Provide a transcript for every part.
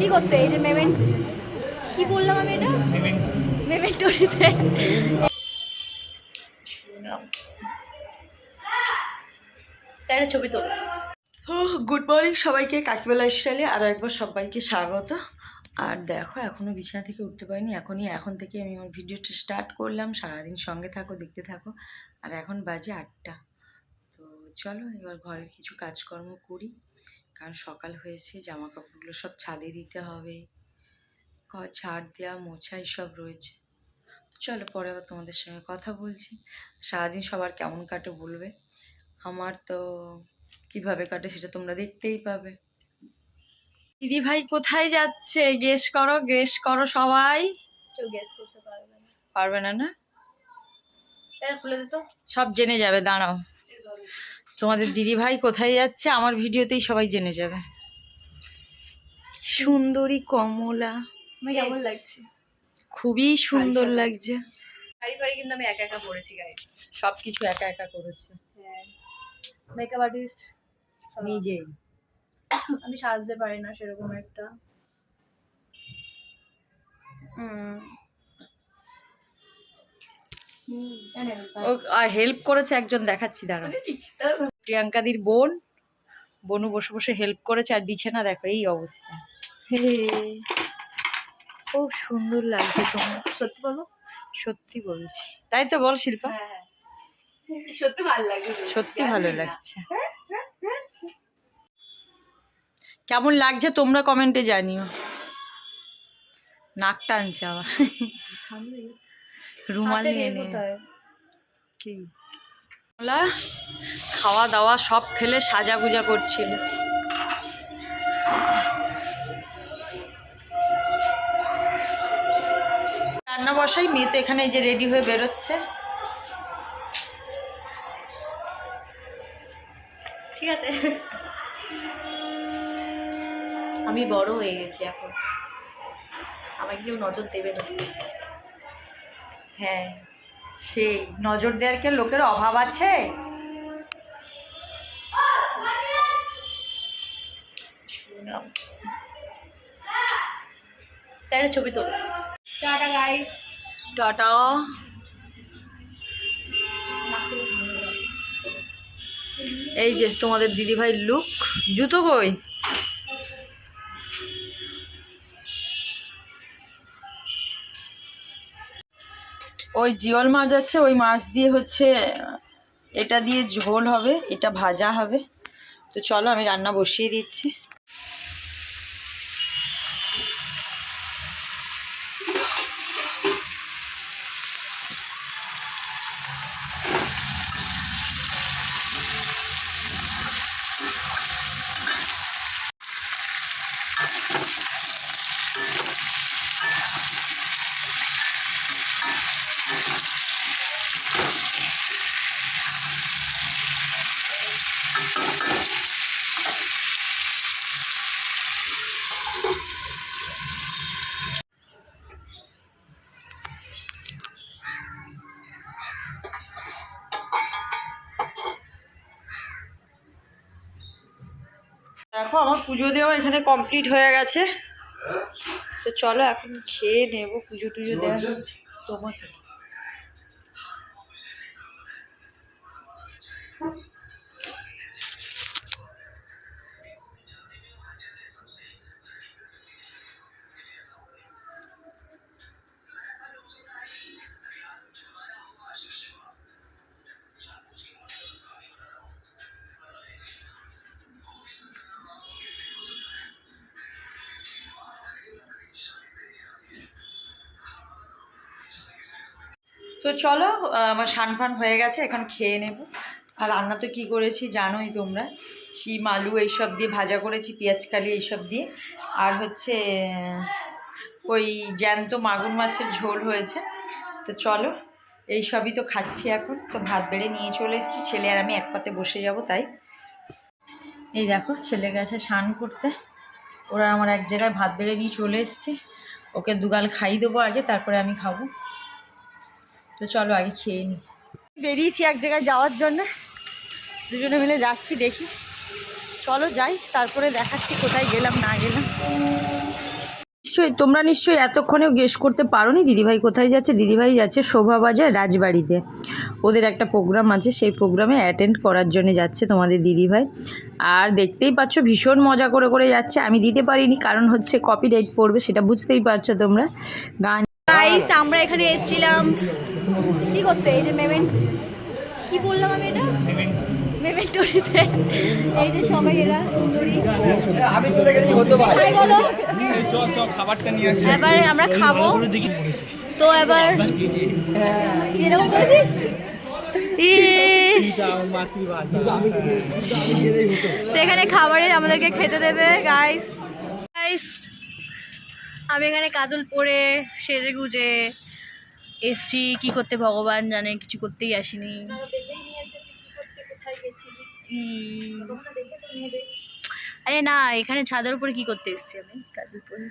কি করতে? এই যে মেমেন্ট কি বললাম আমি এটা? মেমেন্টোরিতে একটা ছবি তোল। গুড মর্নিং সবাইকে কাকিবেলা স্টাইলে আরও একবার সবাইকে স্বাগত। আর দেখো এখনও বিছানা থেকে উঠতে পারিনি। এখনই এখন থেকে আমি আমার ভিডিওটা স্টার্ট করলাম। সারাদিন সঙ্গে থাকো দেখতে থাকো। আর এখন বাজে আটটা। চলো এবার ঘরের কিছু কাজকর্ম করি। কারণ সকাল হয়েছে জামা কাপড়গুলো সব ছাদে দিতে হবে। ঘর ঝাড় দেওয়া মোছা এসব রয়েছে। চলো পরে আবার তোমাদের সঙ্গে কথা বলছি। সারাদিন সবার কেমন কাটে বলবে? আমার তো কীভাবে কাটে সেটা তোমরা দেখতেই পাবে। দিদি ভাই কোথায় যাচ্ছে? গেস করো গেস করো সবাই। কেউ গেস করতে পারবে না। পারবে না না? খুলে দিত সব জেনে যাবে দাঁড়াও। তোমাদের দিদি ভাই কোথায় যাচ্ছে আমার ভিডিওতেই সবাই জেনে যাবে। সুন্দরী কমলা। কেমন লাগছে? খুবই সুন্দর লাগছে। শাড়ি ফাড়ি কিন্তু আমি একা একা পরেছি গাইড সব কিছু একা একা করেছে। মেকআপ আর্টিস্ট নিজেই। আমি সাজতে পারি না সেরকম একটা। হুম। ও আর হেল্প করেছে একজন দেখাচ্ছি দাঁড়া প্রিয়াঙ্কাদির বোন বনু বসে বসে হেল্প করেছে আর বিছানা দেখো এই অবস্থা। খুব সুন্দর লাগছে তোমার। সত্যি বলো? সত্যি বলছি। তাই তো বল শিল্পা। হ্যাঁ হ্যাঁ। সত্যি ভালো লাগে সত্যি ভালো লাগছে? কেমন লাগছে তোমরা কমেন্টে জানিও। নাক টানছে আবার। রুমাল নিয়ে নে কি? খাওয়া দাওয়া সব ফেলে সাজা গুজা করছিল। রান্না বসাই মেয়ে তো এখানে যে রেডি হয়ে বেরোচ্ছে। ঠিক আছে। আমি বড় হয়ে গেছি এখন। আমাকে কেউ নজর দেবে না। হ্যাঁ সেই নজর দেওয়ার কি লোকের অভাব আছে? একটা ছবি তোল। Tata guys tata. এই যে তোমাদের দিদিভাই লুক জুতো কই? ওই জিওল মাছ আছে, ওই মাছ দিয়ে হচ্ছে, এটা দিয়ে ঝোল হবে, এটা ভাজা হবে। তো চলো আমি রান্না বসিয়ে দিচ্ছি। দেখো, আমার পুজো দেওয়া এখানে কমপ্লিট হয়ে গেছে। তো চলো এখন খেয়ে নেব পুজো টুজো দেওয়া তোমাকে তো চলো আমার সান ফান হয়ে গেছে, এখন খেয়ে নেব। আর রান্না তো কী করেছি জানোই তোমরা। শিম, আলু এইসব দিয়ে ভাজা করেছি, পেঁয়াজ, কালি এইসব দিয়ে। আর হচ্ছে, ওই জ্যান্ত মাগুর মাছের ঝোল হয়েছে। তো চলো এই সবই তো খাচ্ছি এখন। তো ভাত বেড়ে নিয়ে চলে এসেছি। ছেলে আর আমি এক পাতে বসে যাব, তাই। এই দেখো, ছেলে গেছে স্নান করতে। ওরা আমার এক জায়গায় ভাত বেড়ে নিয়ে চলে এসেছি। ওকে দুগাল খাই দেবো আগে, তারপরে আমি খাব। তো চলো আগে খেয়ে নিই বেরিয়েছি এক জায়গায় যাওয়ার জন্য। দুজনে মিলে যাচ্ছি দেখি। চলো যাই তারপরে দেখাচ্ছি কোথায় গেলাম না গেলাম। নিশ্চয়ই তোমরা নিশ্চয়ই এতক্ষণেও গেস করতে পারোনি দিদিভাই কোথায় যাচ্ছে। দিদিভাই যাচ্ছে শোভাবাজার রাজবাড়িতে। ওদের একটা প্রোগ্রাম আছে সেই প্রোগ্রামে অ্যাটেন্ড করার জন্য যাচ্ছে তোমাদের দিদিভাই। আর দেখতেই পাচ্ছ ভীষণ মজা করে করে যাচ্ছে। আমি দিতে পারিনি কারণ হচ্ছে কপি কপিরাইট পড়বে সেটা বুঝতেই পারছ তোমরা। গান আমরা এখানে এসেছিলাম। কি করতে? এই যে মেমেন্ট কি বললাম আমি এটা? মেমেন্টোরিতে এই যে সবাই এরা সুন্দরী। আমি চলে গেলেই হতে পারে হাই বলো। এই চ চ খাবারটা নিয়ে আসি। এবার আমরা খাব। তো এবার করেছিস তো এখানে খাবারে আমাদেরকে খেতে দেবে গাইস গাইস আমি এখানে কাজল পরে সেজে গুজে এসছি, কি করতে ভগবান জানে, কিছু করতেই আসিনি। আরে না, এখানে ছাদের উপরে কি করতে এসছি আমি? কাজল পরে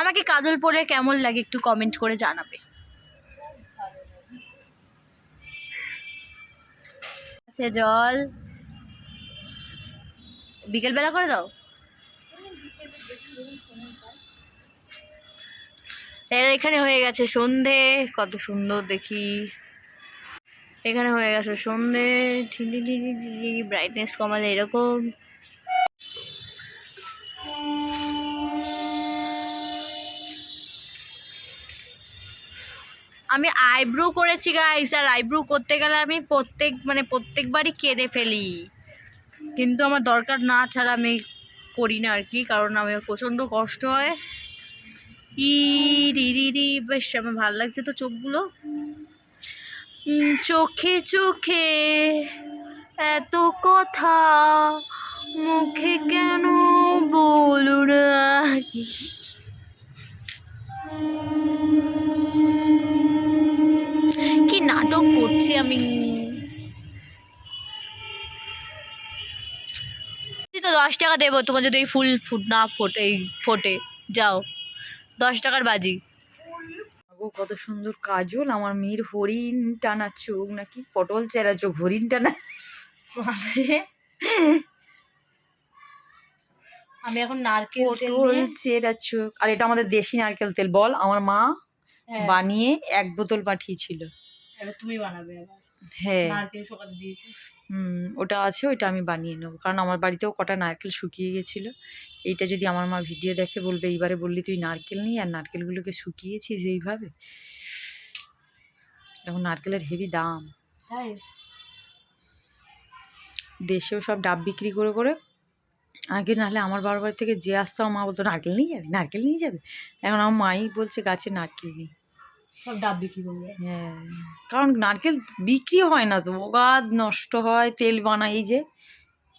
আমাকে কাজল পরে কেমন লাগে একটু কমেন্ট করে জানাবে। জল। বিকেলবেলা করে দাও। এর এখানে হয়ে গেছে সন্ধে, কত সুন্দর দেখি। এখানে হয়ে গেছে সন্ধে ব্রাইটনেস কমালে এরকম। আমি আইব্রো করেছি গাইস আর আইব্রো করতে গেলে আমি প্রত্যেক মানে প্রত্যেকবারই কেঁদে ফেলি। কিন্তু আমার দরকার না ছাড়া আমি করি না আর কি, কারণ আমার প্রচণ্ড কষ্ট হয়। ই বেশ, আমার ভালো লাগছে তো চোখগুলো। চোখে চোখে এত কথা, মুখে কেন বলো না? কি নাটক করছি আমি? তো দশ টাকা দেবো, তোমার যদি এই ফুল ফুট না ফোটে, এই ফোটে, যাও। দশ টাকার বাজি। কত সুন্দর কাজল আমার মেয়ের হরিণ টানা চোখ নাকি পটল চেরা চোখ হরিণ টানা আমি এখন নারকেল তেল পটল চেরা চোখ আর এটা আমাদের দেশি নারকেল তেল বল আমার মা হ্যাঁ, বানিয়ে এক বোতল পাঠিয়েছিল। তুমি বানাবে হ্যাঁ। নারকেল সকালে দিয়েছে? হুম ওটা আছে ওইটা আমি বানিয়ে নেব। কারণ আমার বাড়িতেও কটা নারকেল শুকিয়ে গেছিল। এইটা যদি আমার মা ভিডিও দেখে বলবে এইবারে বললি তুই নারকেল নিই আর নারকেলগুলোকে শুকিয়েছিস এইভাবে? এখন নারকেলের হেভি দাম। তাই? দেশেও সব ডাব বিক্রি করে করে। আগে নাহলে আমার বাবার বাড়ি থেকে যে আসতো আমার মা বলতো নারকেল নিয়ে যাবে? নারকেল নিয়ে যাবে? এখন আমার মাই বলছে গাছে নারকেল নেই। সব ডাব বিক্রি করবে হ্যাঁ কারণ নারকেল বিক্রি হয় না তো ওগাদ নষ্ট হয় তেল বানাই যে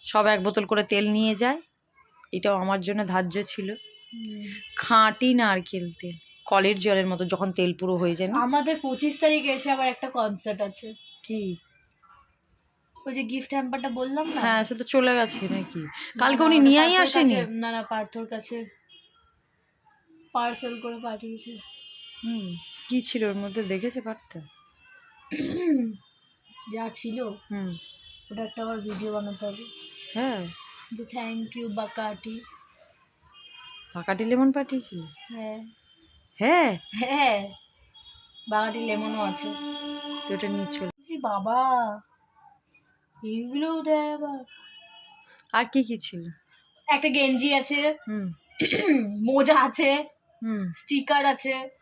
সব এক বোতল করে তেল নিয়ে যায়। এটাও আমার জন্য ধার্য ছিল। খাঁটি নারকেল তেল কলের জলের মতো যখন তেল পুরো হয়ে যায় না। আমাদের পঁচিশ তারিখে এসে আবার একটা কনসার্ট আছে। কি? ওই যে গিফট হ্যাম্পারটা বললাম না? হ্যাঁ সে তো চলে গেছে নাকি? কালকে উনি নিয়েই আসেনি? না না পার্থর কাছে পার্সেল করে পাঠিয়েছে। হুম কি ছিল ওর মধ্যে? দেখেছে পারতে যা ছিল? হুম। ওটা একটা আবার ভিডিও বানাতে হবে। হ্যাঁ। যে থ্যাংক ইউ বাকাটি। পাকাটি লেমন পাঠিয়েছিল? হ্যাঁ। হ্যাঁ? হ্যাঁ। বাগাটি লেমনও আছে। তো ওটা নিয়ে চল। বাবা। এইগুলোও দেয় আবার। আর কি কি ছিল? একটা গেঞ্জি আছে। হুম। মোজা আছে। হুম। স্টিকার আছে।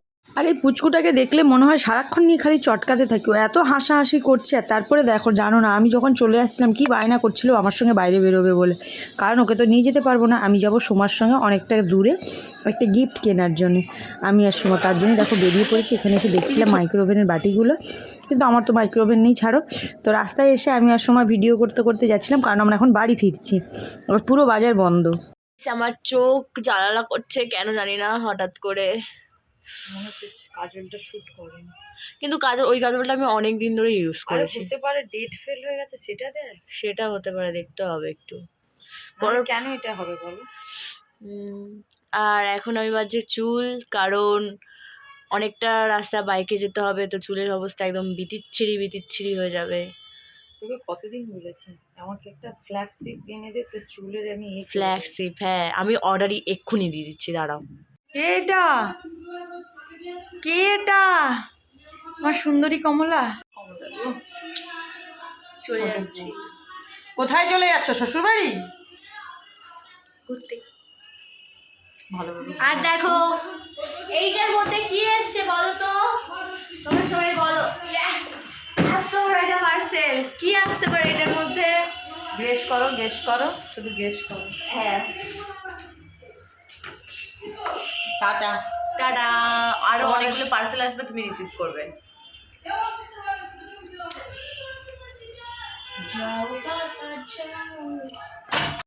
আর এই পুচকুটাকে দেখলে মনে হয় সারাক্ষণ নিয়ে খালি চটকাতে থাকি। ও এত হাসাহাসি করছে, আর তারপরে দেখো, জানো না, আমি যখন চলে আসছিলাম, কি বায়না করছিল আমার সঙ্গে বাইরে বেরোবে বলে। কারণ ওকে তো নিয়ে যেতে পারব না, আমি যাব সোমার সঙ্গে অনেকটা দূরে একটা গিফট কেনার জন্য। আমি আর সোমা তার জন্যই দেখো বেরিয়ে পড়েছি, এখানে এসে দেখছিলাম মাইক্রোওভেনের বাটিগুলো। কিন্তু আমার তো মাইক্রোওভেন নেই, ছাড়ো। তো রাস্তায় এসে আমি আর সময় ভিডিও করতে করতে যাচ্ছিলাম, কারণ আমরা এখন বাড়ি ফিরছি। পুরো বাজার বন্ধ। আমার চোখ জ্বালালা করছে, কেন জানি না, হঠাৎ করে। মনে হচ্ছে কাজলটা শ্যুট করেনি। কিন্তু কাজল ওই কাজলটা আমি অনেক দিন ধরে ইউজ করেছি। হতে পারে ডেট ফেল হয়ে গেছে সেটা দেখ। সেটা হতে পারে দেখতে হবে একটু। বড় কেন এটা হবে বলো? আর এখন আমি বাজছে চুল কারণ অনেকটা রাস্তা বাইকে যেতে হবে তো চুলের অবস্থা একদম বিতিচ্ছিরি বিতিচ্ছিরি হয়ে যাবে। তোকে কতদিন বলেছি? আমাকে একটা ফ্ল্যাক্সিপ এনে দে তো চুলের আমি ফ্ল্যাক্সিপ হ্যাঁ আমি অর্ডারই এক্ষুনি দিয়ে দিচ্ছি দাঁড়াও। কে এটা কে এটা আমার সুন্দরী কমলা। চলে যাচ্ছি। কোথায় চলে যাচ্ছ শ্বশুর বাড়ি ঘুরতে আর দেখো এইটার মধ্যে কি এসছে বলো তো? তোমরা সবাই বলো! এত একটা পার্সেল কি আসতে পারে এটার মধ্যে? গেস করো গেস করো শুধু গেস করো। হ্যাঁ। টাটা। টাটা। আরও অনেকগুলো পার্সেল আসবে তুমি রিসিভ করবে। যাও বাবা যাও।